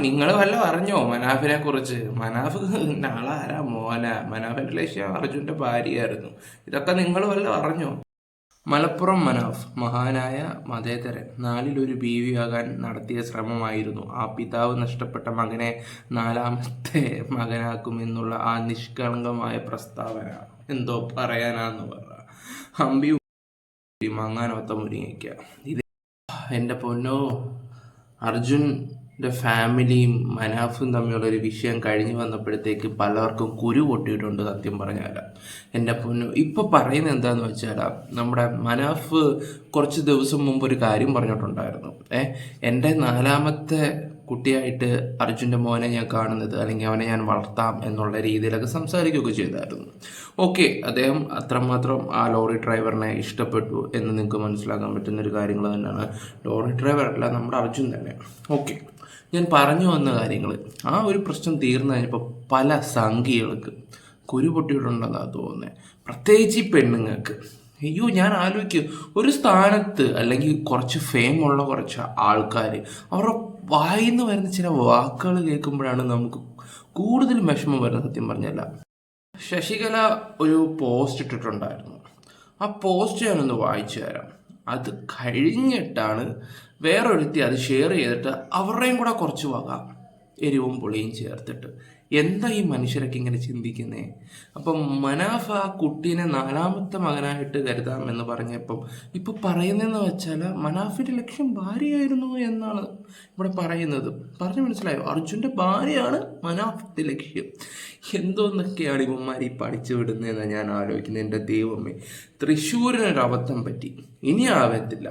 നിങ്ങൾ വല്ല അറിഞ്ഞോ മനാഫിനെ കുറിച്ച്? മനാഫ് നാളാരാ മോന? മനാഫിന്റെ ലക്ഷ്യം അർജുന്റെ ഭാര്യയായിരുന്നു. ഇതൊക്കെ നിങ്ങൾ വല്ല അറിഞ്ഞോ മലപ്പുറം മനാഫ് മഹാനായ മതേതരൻ നാലിലൊരു ബീവിയാകാൻ നടത്തിയ ശ്രമമായിരുന്നു. ആ പിതാവ് നഷ്ടപ്പെട്ട മകനെ നാലാമത്തെ മകനാക്കുമെന്നുള്ള ആ നിഷ്കളങ്കമായ പ്രസ്താവന. എന്തോ പറയാനാന്ന് പറ. ഹമ്പി മങ്ങാനൊത്ത മുരിങ്ങയ്ക്ക. ഇത് എന്റെ പൊന്നോ അർജുന്റെ ഫാമിലിയും മനാഫും തമ്മിലുള്ള ഒരു വിഷയം കഴിഞ്ഞു വന്നപ്പോഴത്തേക്ക് പലർക്കും കുരു പൊട്ടിയിട്ടുണ്ട് സത്യം പറഞ്ഞാൽ എന്റെ പൊന്നു ഇപ്പോൾ പറയുന്നത് എന്താന്ന് വെച്ചാൽ നമ്മുടെ മനാഫ് കുറച്ച് ദിവസം മുമ്പ് ഒരു കാര്യം പറഞ്ഞിട്ടുണ്ടായിരുന്നു. ഏ എന്റെ നാലാമത്തെ കുട്ടിയായിട്ട് അർജുന്റെ മോനെ ഞാൻ കാണുന്നത് അല്ലെങ്കിൽ അവനെ ഞാൻ വളർത്താം എന്നുള്ള രീതിയിലൊക്കെ സംസാരിക്കുകയൊക്കെ ചെയ്തായിരുന്നു. ഓക്കെ അദ്ദേഹം അത്രമാത്രം ആ ലോറി ഡ്രൈവറിനെ ഇഷ്ടപ്പെട്ടു എന്ന് നിങ്ങൾക്ക് മനസ്സിലാക്കാൻ പറ്റുന്ന ഒരു കാര്യങ്ങൾ തന്നെയാണ്. ലോറി ഡ്രൈവർ അല്ല നമ്മുടെ അർജുൻ തന്നെ. ഓക്കെ. ഞാൻ പറഞ്ഞു വന്ന കാര്യങ്ങൾ ആ ഒരു പ്രശ്നം തീർന്നു കഴിഞ്ഞപ്പോൾ പല സംഖ്യകൾക്ക് കുരു പൊട്ടിയിട്ടുണ്ടെന്നാണ് തോന്നുന്നത് പ്രത്യേകിച്ച് ഈ പെണ്ണുങ്ങൾക്ക്. അയ്യോ ഞാൻ ആലോചിക്കും. ഒരു സ്ഥാനത്ത് അല്ലെങ്കിൽ കുറച്ച് ഫെയിം ഉള്ള കുറച്ച് ആൾക്കാർ അവരുടെ വായിന്ന് വരുന്ന ചില വാക്കുകൾ കേൾക്കുമ്പോഴാണ് നമുക്ക് കൂടുതൽ വിഷമം വരുന്നത് സത്യം പറഞ്ഞല്ല ശശികല ഒരു പോസ്റ്റ് ഇട്ടിട്ടുണ്ടായിരുന്നു. ആ പോസ്റ്റ് ഞാനൊന്ന് വായിച്ചു തരാം. അത് കഴിഞ്ഞിട്ടാണ് വേറൊരുത്തി അത് ഷെയർ ചെയ്തിട്ട് അവരുടെയും കൂടെ കുറച്ച് വക. എരിവും പുളിയും ചേർത്തിട്ട്. എന്താ ഈ മനുഷ്യരൊക്കെ ഇങ്ങനെ ചിന്തിക്കുന്നേ? അപ്പം മനാഫ ആ കുട്ടീനെ നാലാമത്തെ മകനായിട്ട് കരുതാം എന്ന് പറഞ്ഞപ്പം ഇപ്പൊ പറയുന്നതെന്ന് വെച്ചാൽ മനാഫിന്റെ ലക്ഷ്യം ഭാര്യയായിരുന്നു എന്നാണ് ഇവിടെ പറയുന്നത്. പറഞ്ഞു മനസ്സിലായോ? അർജുന്റെ ഭാര്യയാണ് മനാഫിന്റെ ലക്ഷ്യം. എന്തോന്നൊക്കെയാണ് ഇവന്മാർ ഈ പഠിച്ചു വിടുന്നതെന്ന് ഞാൻ ആലോചിക്കുന്നത്? എന്റെ ദൈവമേ തൃശ്ശൂരിനൊരു അബദ്ധം പറ്റി. ഇനി ആവത്തില്ല.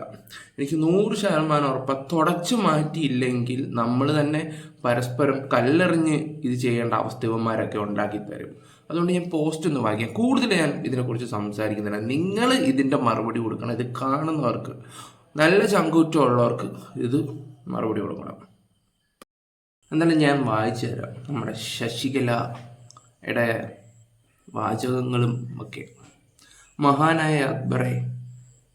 എനിക്ക് നൂറ് ശതമാനം ഉറപ്പാ. തുടച്ചു മാറ്റിയില്ലെങ്കിൽ നമ്മൾ തന്നെ പരസ്പരം കല്ലെറിഞ്ഞ് ഇത് ചെയ്യേണ്ട അവസ്ഥ ഇവന്മാരൊക്കെ ഉണ്ടാക്കി തരും. അതുകൊണ്ട് ഞാൻ പോസ്റ്റ് ഒന്ന് വായിക്കാം. കൂടുതൽ ഞാൻ ഇതിനെക്കുറിച്ച് സംസാരിക്കുന്നില്ല. നിങ്ങൾ ഇതിന്റെ മറുപടി കൊടുക്കണം. ഇത് കാണുന്നവർക്ക് നല്ല ചങ്കൂറ്റമുള്ളവർക്ക് ഇത് മറുപടി കൊടുക്കണം. എന്നാലും ഞാൻ വായിച്ചു തരാം. നമ്മുടെ ശശികലയുടെ വാചകങ്ങളും ഒക്കെ. മഹാനായ അക്ബറെ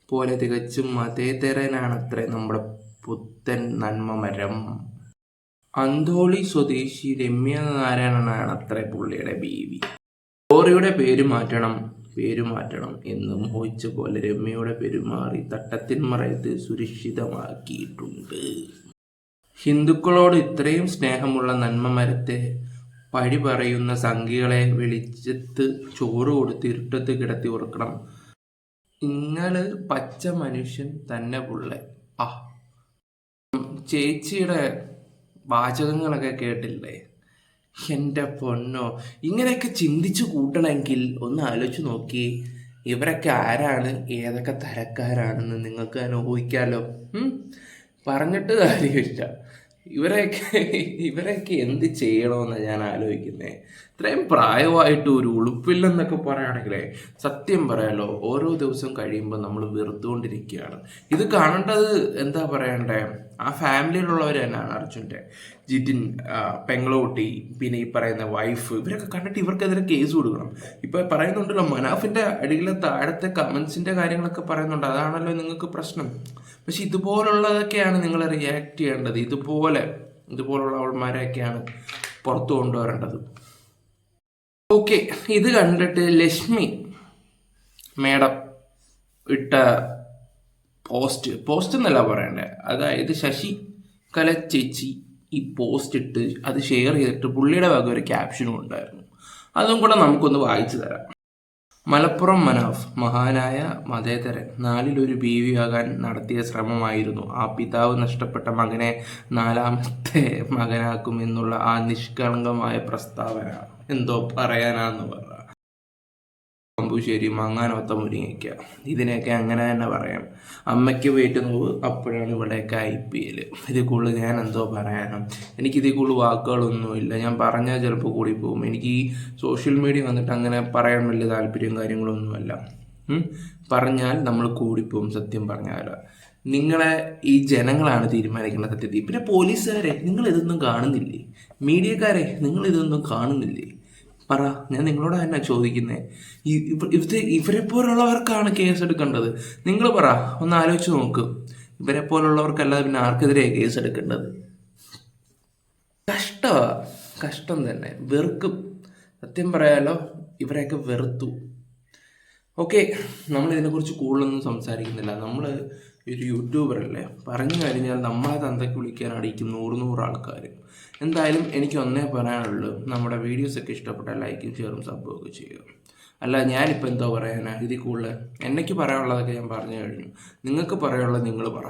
പോലെ തികച്ചും മതേതരനാണത്രേ നമ്മുടെ പുത്തൻ നന്മമരം. അന്തോളി സ്വദേശി രമ്യ നാരായണനാണ് അത്ര പുള്ളിയുടെ ബേബി ലോറിയുടെ പേര് മാറ്റണം പേര് മാറ്റണം എന്ന് മോഹിച്ച പോലെ രമ്യയുടെ പെരുമാറി തട്ടത്തിൻ മറയത്ത് സുരക്ഷിതമാക്കിയിട്ടുണ്ട്. ഹിന്ദുക്കളോട് ഇത്രയും സ്നേഹമുള്ള നന്മ മരത്തെ പഴി പറയുന്ന സംഖ്യകളെ വെളിച്ചത്ത് ചോറ് കൊടുത്ത് ഇരുട്ടത്ത് കിടത്തി ഉറക്കണം. ഇങ്ങൾ പച്ച മനുഷ്യൻ തന്നെ പുള്ളെ. ആ ചേച്ചിയുടെ വാചകങ്ങളൊക്കെ കേട്ടില്ലേ? എന്റെ പൊന്നോ ഇങ്ങനെയൊക്കെ ചിന്തിച്ചു കൂട്ടണമെങ്കിൽ ഒന്ന് ആലോചിച്ച് നോക്കി. ഇവരൊക്കെ ആരാണ്? ഏതൊക്കെ തരക്കാരാണെന്ന് നിങ്ങൾക്ക് അനുഭവിക്കാമല്ലോ പറഞ്ഞിട്ട് കാര്യമില്ല. ഇവരെയൊക്കെ ഇവരെയൊക്കെ എന്ത് ചെയ്യണമെന്നാണ് ഞാൻ ആലോചിക്കുന്നത് ഇത്രയും പ്രായമായിട്ട് ഒരു ഉളുപ്പില്ലെന്നൊക്കെ പറയുകയാണെങ്കിലേ സത്യം പറയാലോ ഓരോ ദിവസം കഴിയുമ്പോൾ നമ്മൾ വെറുത്തുകൊണ്ടിരിക്കുകയാണ് ഇത് കാണേണ്ടത് എന്താ പറയണ്ടേ? ആ ഫാമിലിയിലുള്ളവർ തന്നെയാണ് അർജുന്റെ. ജിതിൻ പെങ്ങളോട്ടി പിന്നെ ഈ പറയുന്ന വൈഫ് ഇവരൊക്കെ കണ്ടിട്ട് ഇവർക്കെതിരെ കേസ് കൊടുക്കണം. ഇപ്പം പറയുന്നുണ്ടല്ലോ മനാഫിന്റെ അടിയിലെ താഴത്തെ കമൻസിന്റെ കാര്യങ്ങളൊക്കെ പറയുന്നുണ്ട്. അതാണല്ലോ നിങ്ങൾക്ക് പ്രശ്നം. പക്ഷെ ഇതുപോലുള്ളതൊക്കെയാണ് നിങ്ങൾ റിയാക്ട് ചെയ്യേണ്ടത്. ഇതുപോലെ ഇതുപോലുള്ള അവൾമാരെയൊക്കെയാണ് പുറത്തു കൊണ്ടുവരേണ്ടത്. ഓക്കെ ഇത് കണ്ടിട്ട് ലക്ഷ്മി മേഡം ഇട്ട പോസ്റ്റ് പോസ്റ്റ് എന്നല്ല പറയണ്ടേ? അതായത് ശശി കല ചേച്ചി ഈ പോസ്റ്റ് ഇട്ട് അത് ഷെയർ ചെയ്തിട്ട് പുള്ളിയുടെ വക ഒരു ക്യാപ്ഷനും ഉണ്ടായിരുന്നു. അതും കൂടെ നമുക്കൊന്ന് വായിച്ചു തരാം. മലപ്പുറം മനാഫ് മഹാനായ മതേതരൻ നാലിലൊരു ആകാൻ നടത്തിയ ശ്രമമായിരുന്നു. ആ പിതാവ് നഷ്ടപ്പെട്ട മകനെ നാലാമത്തെ മകനാക്കുമെന്നുള്ള ആ നിഷ്കളങ്കമായ പ്രസ്താവന. എന്തോ പറയാനാന്ന് പറ. അമ്പുശ്ശേരി മങ്ങാനൊത്ത മുരിങ്ങയ്ക്ക ഇതിനെയൊക്കെ അങ്ങനെ തന്നെ പറയാം. അമ്മയ്ക്ക് പോയിട്ട് നോവ് അപ്പോഴാണ് ഇവിടെയൊക്കെ ഐ പി എൽ ഇതിൽ കൂടുതൽ ഞാൻ എന്തോ പറയാനും. എനിക്ക് ഇതിൽ കൂടുതൽ വാക്കുകളൊന്നുമില്ല ഞാൻ പറഞ്ഞാൽ ചിലപ്പോൾ കൂടി പോകും എനിക്ക് ഈ സോഷ്യൽ മീഡിയ വന്നിട്ട് അങ്ങനെ പറയാൻ വലിയ താല്പര്യം കാര്യങ്ങളൊന്നുമല്ല. പറഞ്ഞാൽ നമ്മൾ കൂടിപ്പോവും സത്യം പറഞ്ഞാൽ. നിങ്ങളെ ഈ ജനങ്ങളാണ് തീരുമാനിക്കേണ്ട സത്യത്തിൽ പിന്നെ പോലീസുകാരെ നിങ്ങൾ ഇതൊന്നും കാണുന്നില്ലേ? മീഡിയക്കാരെ നിങ്ങൾ ഇതൊന്നും കാണുന്നില്ലേ? പറ ഞാൻ നിങ്ങളോട് തന്നെ ചോദിക്കുന്നത് ഇത് ഇവരെ പോലുള്ളവർക്കാണ് കേസ് എടുക്കേണ്ടത്. നിങ്ങൾ പറ ഒന്ന് ആലോചിച്ച് നോക്ക്. ഇവരെ പോലുള്ളവർക്കല്ലാതെ പിന്നെ ആർക്കെതിരെയാണ് കേസ് എടുക്കേണ്ടത്? കഷ്ടമാ കഷ്ടം തന്നെ. വെറുക്കും. സത്യം പറയാലോ ഇവരെയൊക്കെ വെറുത്തു. ഓക്കെ നമ്മൾ ഇതിനെക്കുറിച്ച് കൂടുതലൊന്നും സംസാരിക്കുന്നില്ല. നമ്മൾ ഒരു യൂട്യൂബറല്ലേ പറഞ്ഞു കഴിഞ്ഞാൽ നമ്മളെ തന്തയ്ക്ക് വിളിക്കാൻ അടിക്കും നൂറ് നൂറ് ആൾക്കാർ എന്തായാലും എനിക്ക് ഒന്നേ പറയാനുള്ളൂ നമ്മുടെ വീഡിയോസൊക്കെ ഇഷ്ടപ്പെട്ട ലൈക്കും ഷെയറും സബ്ബും ഒക്കെ ചെയ്യുക. അല്ല ഞാനിപ്പോൾ എന്തോ പറയാനാ ഇതിൽ കൂടുതൽ എന്നേക്ക് പറയാനുള്ളതൊക്കെ ഞാൻ പറഞ്ഞു കഴിഞ്ഞു. നിങ്ങൾക്ക് പറയാനുള്ളത് നിങ്ങൾ പറ.